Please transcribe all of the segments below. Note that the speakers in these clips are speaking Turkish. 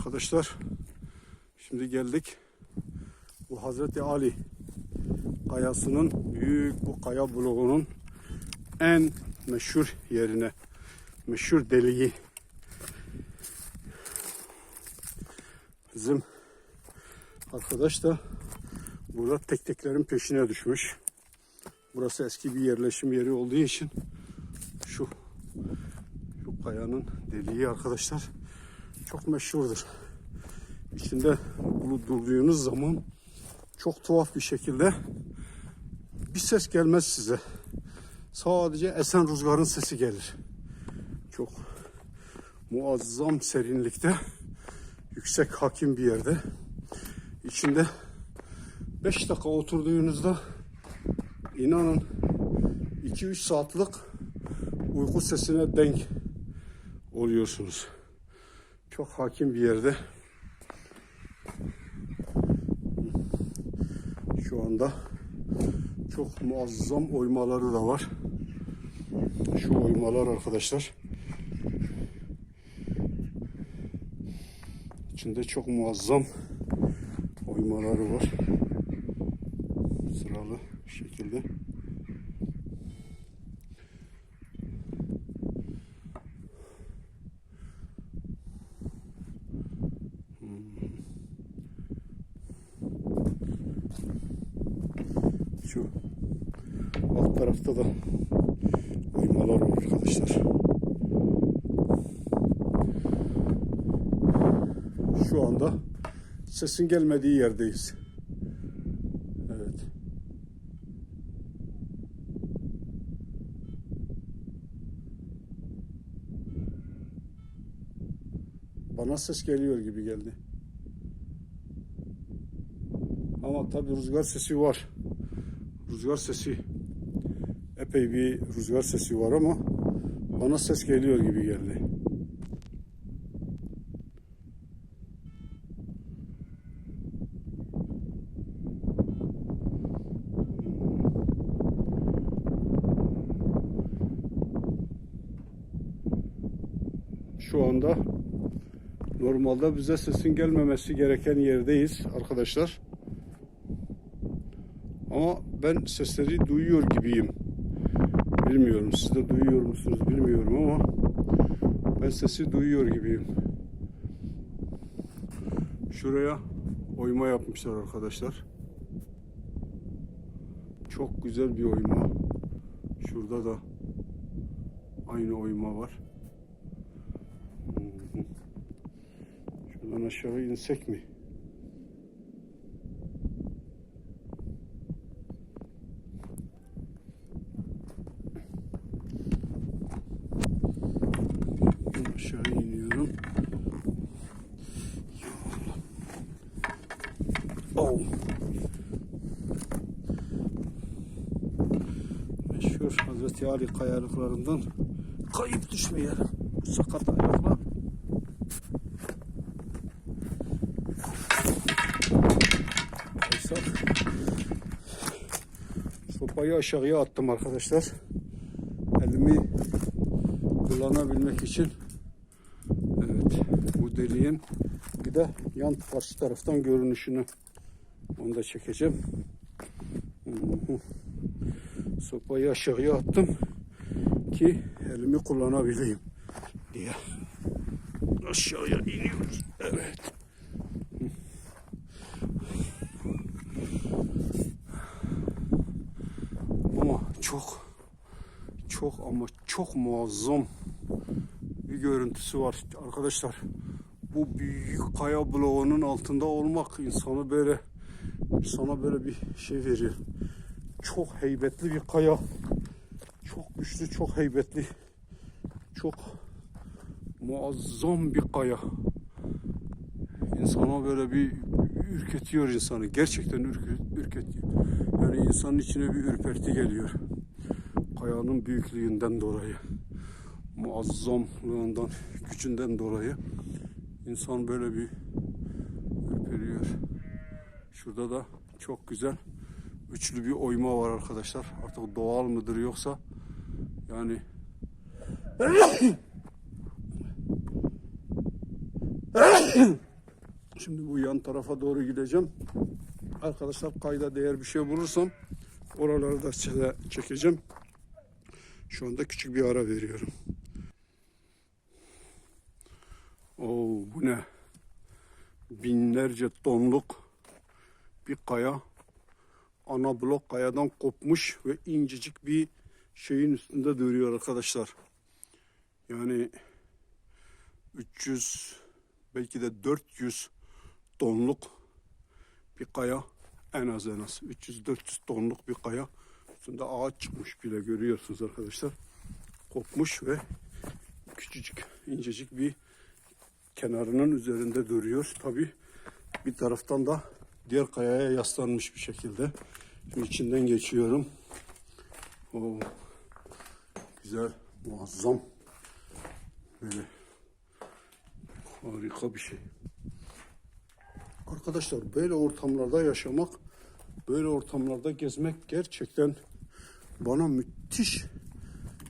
Arkadaşlar. Şimdi geldik. Bu Hazreti Ali kayasının büyük bu kaya bloğunun en meşhur yerine meşhur deliği. Bizim arkadaş da burada tek teklerin peşine düşmüş. Burası eski bir yerleşim yeri olduğu için şu şu kayanın deliği arkadaşlar çok meşhurdur. İçinde bunu durduğunuz zaman çok tuhaf bir şekilde bir ses gelmez size. Sadece esen rüzgarın sesi gelir. Çok muazzam serinlikte yüksek hakim bir yerde. İçinde 5 dakika oturduğunuzda inanın 2-3 saatlik uyku sesine denk oluyorsunuz. Çok hakim bir yerde. Şu anda çok muazzam oymaları da var. Şu oymalar arkadaşlar. İçinde çok muazzam oymaları var. Sıralı şekilde. Şu alt tarafta da oymalar var arkadaşlar. Şu anda sesin gelmediği yerdeyiz. Evet. Bana ses geliyor gibi geldi. Ama tabii rüzgar sesi var. Rüzgar sesi epey bir rüzgar sesi var ama bana ses geliyor gibi geldi. Şu anda normalde bize sesin gelmemesi gereken yerdeyiz arkadaşlar. Ama ben sesleri duyuyor gibiyim. Bilmiyorum siz de duyuyor musunuz bilmiyorum ama ben sesi duyuyor gibiyim. Şuraya oyma yapmışlar arkadaşlar. Çok güzel bir oyma. Şurada da aynı oyma var. Hı hı. Şuradan aşağı insek mi? Aşağı iniyorum. Oh. Meşhur Hazreti Ali kayalıklarından kayıp düşmeyelim. Sakat ayakla. Sopayı aşağıya attım arkadaşlar. Elimi kullanabilmek için evet bu deliğin bir de yan karşı taraftan görünüşünü onu da çekeceğim. Sopayı aşağıya attım ki elimi kullanabileyim diye. Aşağıya iniyoruz. Evet. Ama çok çok ama çok muazzam bir görüntüsü var arkadaşlar. Bu büyük kaya bloğunun altında olmak insanı böyle sana böyle bir şey veriyor. Çok heybetli bir kaya. Çok güçlü, çok heybetli. Çok muazzam bir kaya. İnsana böyle bir ürketiyor insanı. Gerçekten ürketiyor. Yani insanın içine bir ürperti geliyor kayanın büyüklüğünden dolayı, muazzamlığından, gücünden dolayı insan böyle bir ürperiyor. Şurada da çok güzel üçlü bir oyma var arkadaşlar. Artık doğal mıdır yoksa yani Şimdi bu yan tarafa doğru gideceğim. Arkadaşlar kayda değer bir şey bulursam oraları da size çekeceğim. Şu anda küçük bir ara veriyorum. Oo bu ne? Binlerce tonluk bir kaya. Ana blok kayadan kopmuş ve incecik bir şeyin üstünde duruyor arkadaşlar. Yani 300 belki de 400 tonluk bir kaya en az en az 300-400 tonluk bir kaya üstünde ağaç çıkmış bile görüyorsunuz arkadaşlar. Kopmuş ve küçücük incecik bir kenarının üzerinde duruyor. Tabi bir taraftan da diğer kayaya yaslanmış bir şekilde. Şimdi içinden geçiyorum. O güzel muazzam. Böyle harika bir şey. Arkadaşlar böyle ortamlarda yaşamak, böyle ortamlarda gezmek gerçekten bana müthiş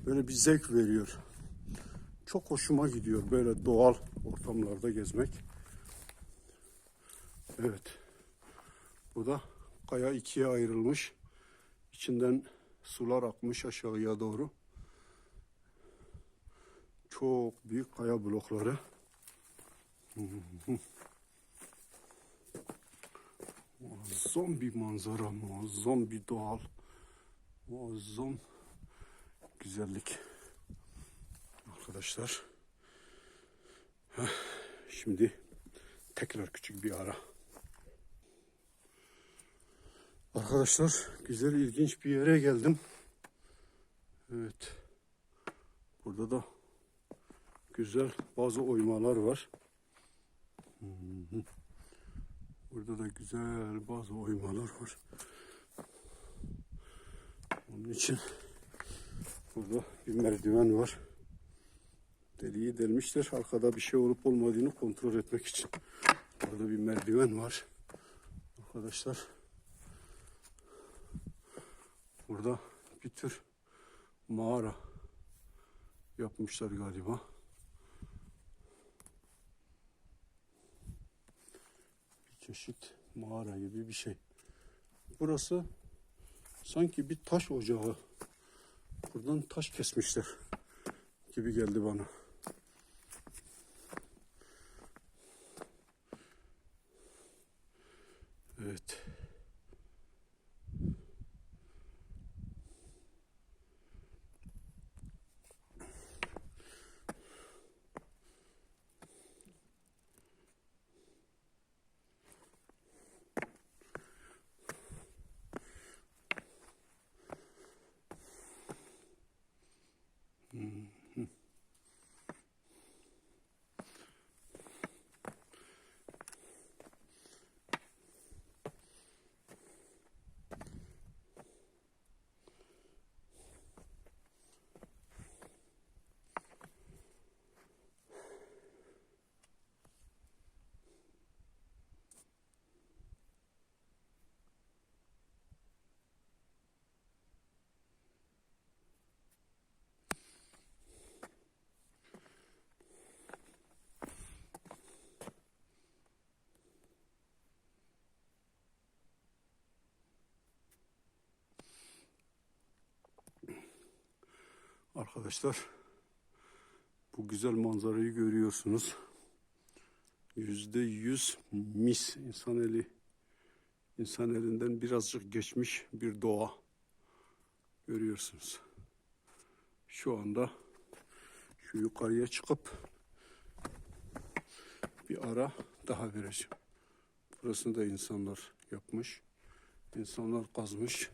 böyle bir zevk veriyor. Çok hoşuma gidiyor böyle doğal ortamlarda gezmek. Evet. Bu da kaya ikiye ayrılmış. İçinden sular akmış aşağıya doğru. Çok büyük kaya blokları. Bir manzara, muazzam bir doğal, muazzam güzellik. Arkadaşlar, Heh, şimdi tekrar küçük bir ara. Arkadaşlar, güzel ilginç bir yere geldim. Evet, burada da güzel bazı oymalar var. Burada da güzel bazı oymalar var. Onun için burada bir merdiven var. Deliği delmişler. Arkada bir şey olup olmadığını kontrol etmek için. Burada bir merdiven var. Arkadaşlar burada bir tür mağara yapmışlar galiba. Çeşit mağara gibi bir şey. Burası sanki bir taş ocağı. Buradan taş kesmişler gibi geldi bana. 嗯。Arkadaşlar bu güzel manzarayı görüyorsunuz. Yüzde yüz mis insan eli insan elinden birazcık geçmiş bir doğa görüyorsunuz. Şu anda şu yukarıya çıkıp bir ara daha vereceğim. Burasını da insanlar yapmış. İnsanlar kazmış.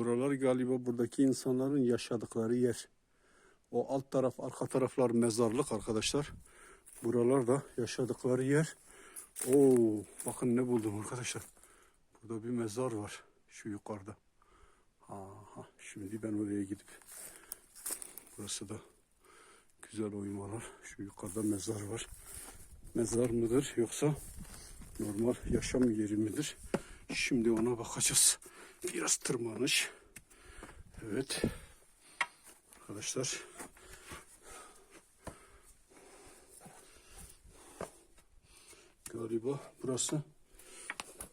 Buralar galiba buradaki insanların yaşadıkları yer. O alt taraf, arka taraflar mezarlık arkadaşlar. Buralar da yaşadıkları yer. Oo, bakın ne buldum arkadaşlar. Burada bir mezar var şu yukarıda. Aha, şimdi ben oraya gidip burası da güzel oymalar. Şu yukarıda mezar var. Mezar mıdır yoksa normal yaşam yeri midir? Şimdi ona bakacağız. Biraz tırmanış. Evet. Arkadaşlar. Galiba burası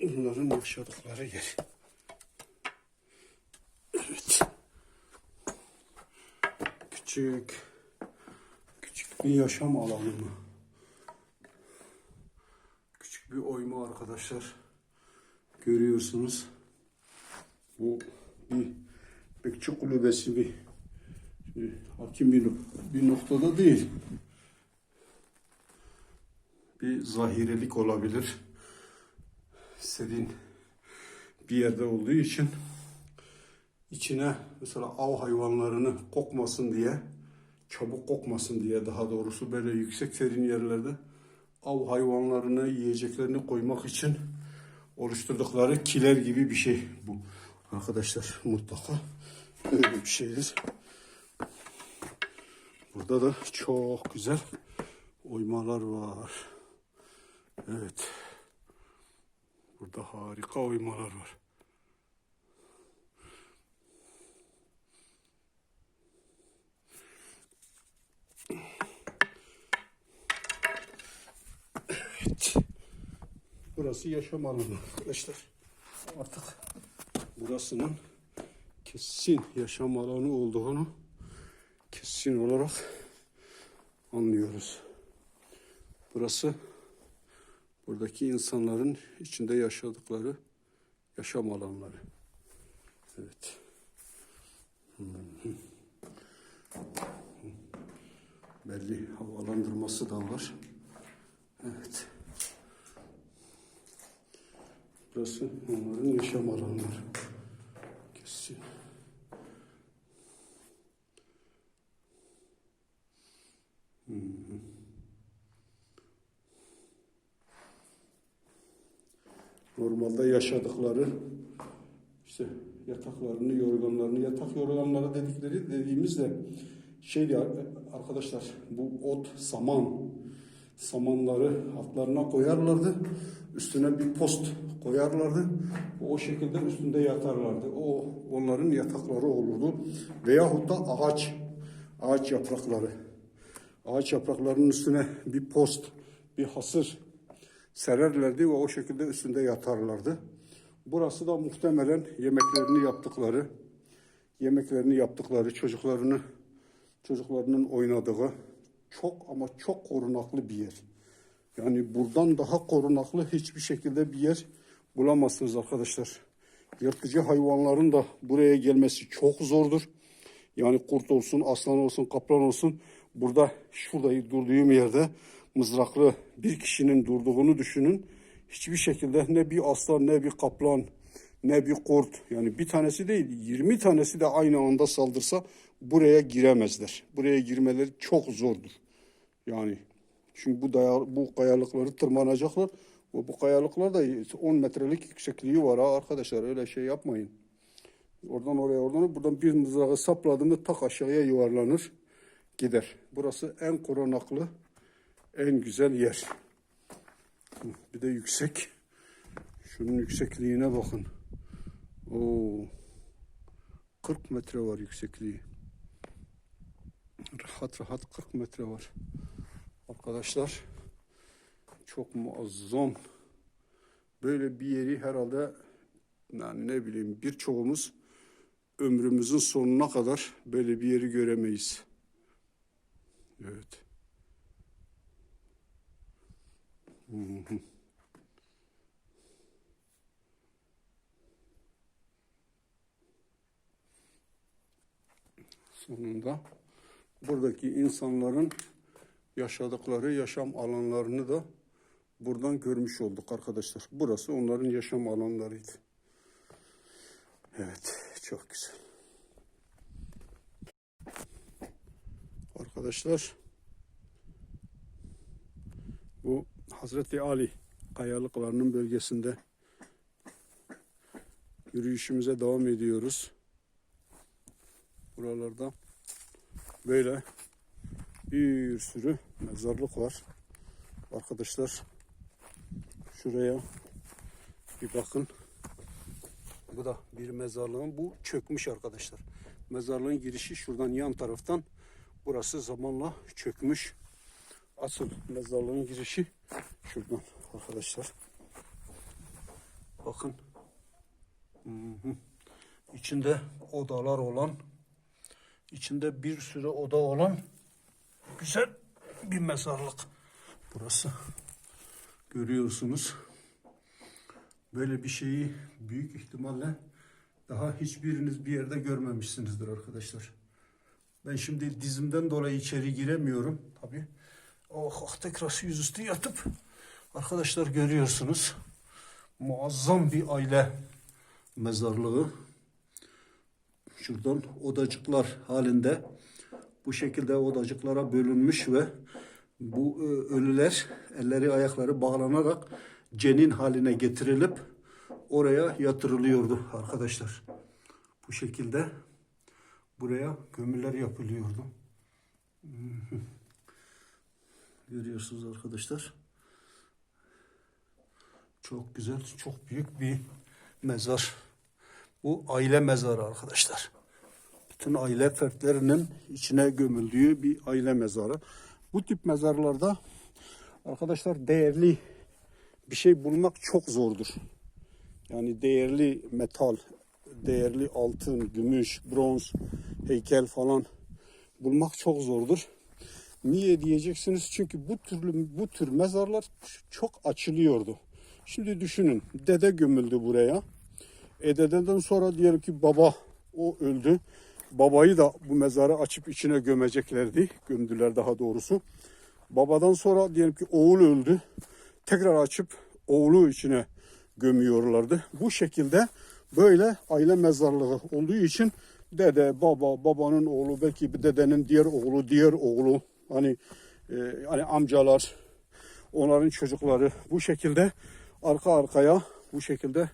onların yaşadıkları yer. Evet. Küçük küçük bir yaşam alanı mı? Küçük bir oyma arkadaşlar. Görüyorsunuz. Bu bir bekçi kulübesi bir hakim bir, bir noktada değil. Bir zahirelik olabilir. Serin bir yerde olduğu için içine mesela av hayvanlarını kokmasın diye çabuk kokmasın diye daha doğrusu böyle yüksek serin yerlerde av hayvanlarını yiyeceklerini koymak için oluşturdukları kiler gibi bir şey bu. Arkadaşlar mutlaka öyle bir şeydir. Burada da çok güzel oymalar var. Evet. Burada harika oymalar var. Evet. Burası yaşam alanı arkadaşlar. Artık burasının kesin yaşam alanı olduğunu kesin olarak anlıyoruz. Burası buradaki insanların içinde yaşadıkları yaşam alanları. Evet. Belli havalandırması da var. Evet. Burası onların yaşam alanları. Kesin. Normalde yaşadıkları işte yataklarını, yorganlarını, yatak yorganları dedikleri dediğimizde şey arkadaşlar bu ot, saman, samanları altlarına koyarlardı. Üstüne bir post koyarlardı. O şekilde üstünde yatarlardı. O onların yatakları olurdu. Veyahut da ağaç, ağaç yaprakları. Ağaç yapraklarının üstüne bir post, bir hasır sererlerdi ve o şekilde üstünde yatarlardı. Burası da muhtemelen yemeklerini yaptıkları, yemeklerini yaptıkları, çocuklarını çocuklarının oynadığı çok ama çok korunaklı bir yer. Yani buradan daha korunaklı hiçbir şekilde bir yer bulamazsınız arkadaşlar. Yırtıcı hayvanların da buraya gelmesi çok zordur. Yani kurt olsun, aslan olsun, kaplan olsun. Burada şurada durduğum yerde mızraklı bir kişinin durduğunu düşünün. Hiçbir şekilde ne bir aslan, ne bir kaplan, ne bir kurt. Yani bir tanesi değil, 20 tanesi de aynı anda saldırsa buraya giremezler. Buraya girmeleri çok zordur. Yani çünkü bu daya, bu kayalıkları tırmanacaklar. Bu, bu kayalıklar da 10 metrelik yüksekliği var ha arkadaşlar. Öyle şey yapmayın. Oradan oraya oradan buradan bir mızrağı sapladığında tak aşağıya yuvarlanır gider. Burası en korunaklı en güzel yer. Bir de yüksek. Şunun yüksekliğine bakın. Oo. 40 metre var yüksekliği. Rahat rahat 40 metre var. Arkadaşlar çok muazzam. Böyle bir yeri herhalde yani ne bileyim birçoğumuz ömrümüzün sonuna kadar böyle bir yeri göremeyiz. Evet. Sonunda buradaki insanların yaşadıkları yaşam alanlarını da buradan görmüş olduk arkadaşlar. Burası onların yaşam alanlarıydı. Evet, çok güzel. Arkadaşlar bu Hazreti Ali kayalıklarının bölgesinde yürüyüşümüze devam ediyoruz. Buralarda böyle bir sürü mezarlık var. Arkadaşlar şuraya bir bakın. Bu da bir mezarlığın bu çökmüş arkadaşlar. Mezarlığın girişi şuradan yan taraftan. Burası zamanla çökmüş. Asıl mezarlığın girişi şuradan arkadaşlar. Bakın. Hı hı. İçinde odalar olan, içinde bir sürü oda olan güzel bir mezarlık. Burası. Görüyorsunuz. Böyle bir şeyi büyük ihtimalle daha hiçbiriniz bir yerde görmemişsinizdir arkadaşlar. Ben şimdi dizimden dolayı içeri giremiyorum tabi. Oh, oh tekrar yüzüstü yatıp arkadaşlar görüyorsunuz. Muazzam bir aile mezarlığı. Şuradan odacıklar halinde bu şekilde odacıklara bölünmüş ve bu e, ölüler elleri ayakları bağlanarak cenin haline getirilip oraya yatırılıyordu arkadaşlar. Bu şekilde buraya gömüler yapılıyordu. Görüyorsunuz arkadaşlar. Çok güzel, çok büyük bir mezar. Bu aile mezarı arkadaşlar. Bütün aile fertlerinin içine gömüldüğü bir aile mezarı. Bu tip mezarlarda arkadaşlar değerli bir şey bulmak çok zordur. Yani değerli metal, değerli altın, gümüş, bronz, heykel falan bulmak çok zordur. Niye diyeceksiniz? Çünkü bu türlü bu tür mezarlar çok açılıyordu. Şimdi düşünün, dede gömüldü buraya. E dededen sonra diyelim ki baba o öldü. Babayı da bu mezarı açıp içine gömeceklerdi. Gömdüler daha doğrusu. Babadan sonra diyelim ki oğul öldü. Tekrar açıp oğlu içine gömüyorlardı. Bu şekilde böyle aile mezarlığı olduğu için dede, baba, babanın oğlu, belki bir dedenin diğer oğlu, diğer oğlu, hani e, hani amcalar, onların çocukları bu şekilde arka arkaya bu şekilde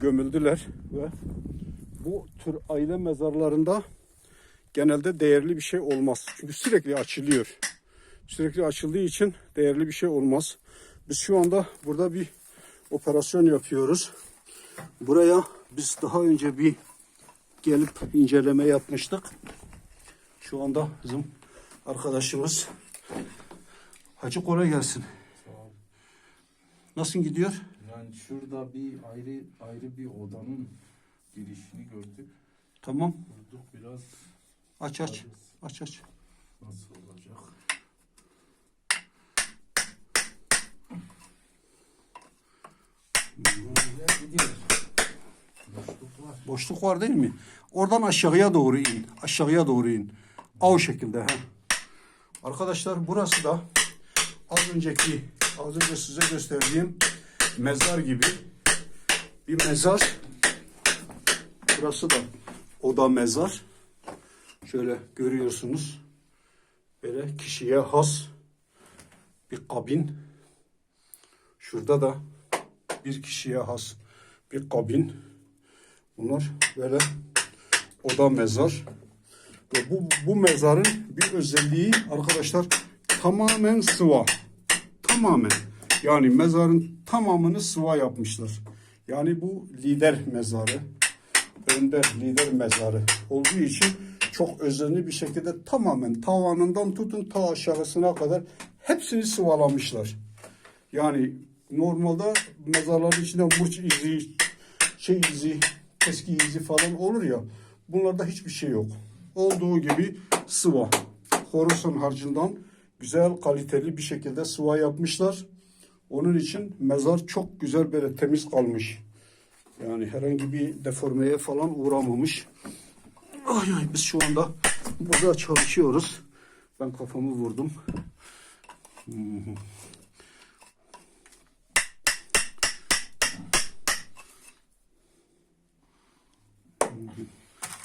gömüldüler ve bu tür aile mezarlarında genelde değerli bir şey olmaz. Çünkü sürekli açılıyor. Sürekli açıldığı için değerli bir şey olmaz. Biz şu anda burada bir operasyon yapıyoruz. Buraya biz daha önce bir gelip inceleme yapmıştık. Şu anda bizim arkadaşımız Hacı kolay gelsin. Nasıl gidiyor? Yani şurada bir ayrı ayrı bir odanın girişini gördük. Tamam. Vurduk biraz Aç aç. Aç aç. nasıl olacak? Boşluk var. Boşluk var değil mi? Oradan aşağıya doğru in. Aşağıya doğru in. O şekilde. He. Arkadaşlar burası da az önceki az önce size gösterdiğim mezar gibi bir mezar. Burası da oda mezar. Şöyle görüyorsunuz. Böyle kişiye has bir kabin. Şurada da bir kişiye has bir kabin. Bunlar böyle oda mezar. Ve bu, bu mezarın bir özelliği arkadaşlar tamamen sıva. Tamamen. Yani mezarın tamamını sıva yapmışlar. Yani bu lider mezarı. Önder lider mezarı olduğu için çok özenli bir şekilde tamamen tavanından tutun ta aşağısına kadar hepsini sıvalamışlar. Yani normalde mezarların içinde murç izi, şey izi, eski izi falan olur ya. Bunlarda hiçbir şey yok. Olduğu gibi sıva. Horusan harcından güzel kaliteli bir şekilde sıva yapmışlar. Onun için mezar çok güzel böyle temiz kalmış. Yani herhangi bir deformeye falan uğramamış. Ay ay biz şu anda burada çalışıyoruz. Ben kafamı vurdum.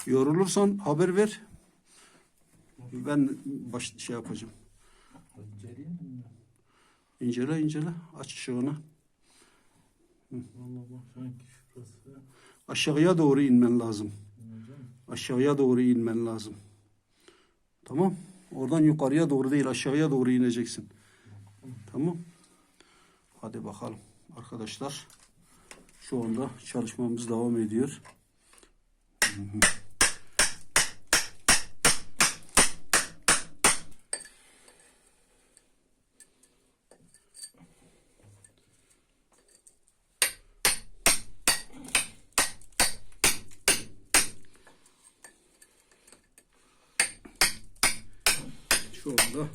Yorulursan haber ver. Ben baş şey yapacağım. İncele incele. Aç ışığını. Şurası. Aşağıya doğru inmen lazım. Aşağıya doğru inmen lazım. Tamam. Oradan yukarıya doğru değil aşağıya doğru ineceksin. Tamam. Hadi bakalım arkadaşlar. Şu anda çalışmamız devam ediyor. Şu anda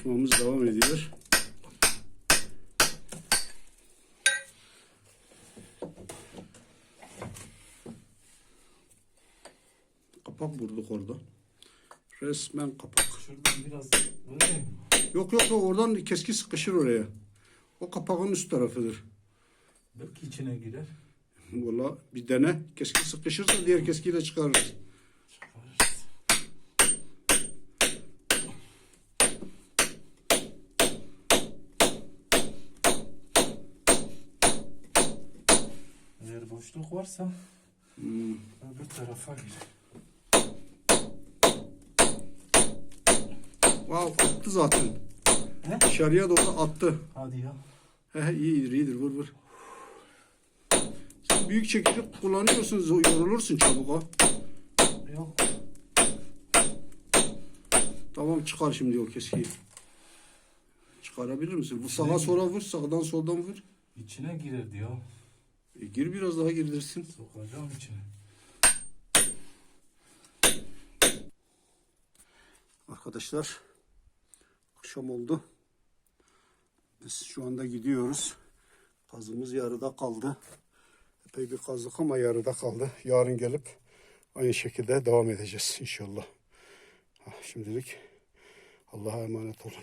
çalışmamız devam ediyor. Kapak vurduk orada. Resmen kapak. Şuradan biraz böyle mi? Yok yok yok oradan keski sıkışır oraya. O kapağın üst tarafıdır. Belki içine girer. Valla bir dene. Keski sıkışırsa diğer çıkarırız. Çıkarırız. Boşluk varsa öbür tarafa gir. Wow attı zaten. He? Dışarıya doğru attı. Hadi ya. He he iyidir iyidir vur vur. Sen büyük çekirdek kullanıyorsun yorulursun çabuk ha. Yok. Tamam çıkar şimdi o keskiyi. Çıkarabilir misin? Bu sağa sola vur, sağdan soldan vur. İçine girer diyor. E, gir biraz daha girdirsin. Sokacağım içine. Arkadaşlar akşam oldu. Biz şu anda gidiyoruz. Kazımız yarıda kaldı. Epey bir kazdık ama yarıda kaldı. Yarın gelip aynı şekilde devam edeceğiz inşallah. Ha, Şimdilik Allah'a emanet olun.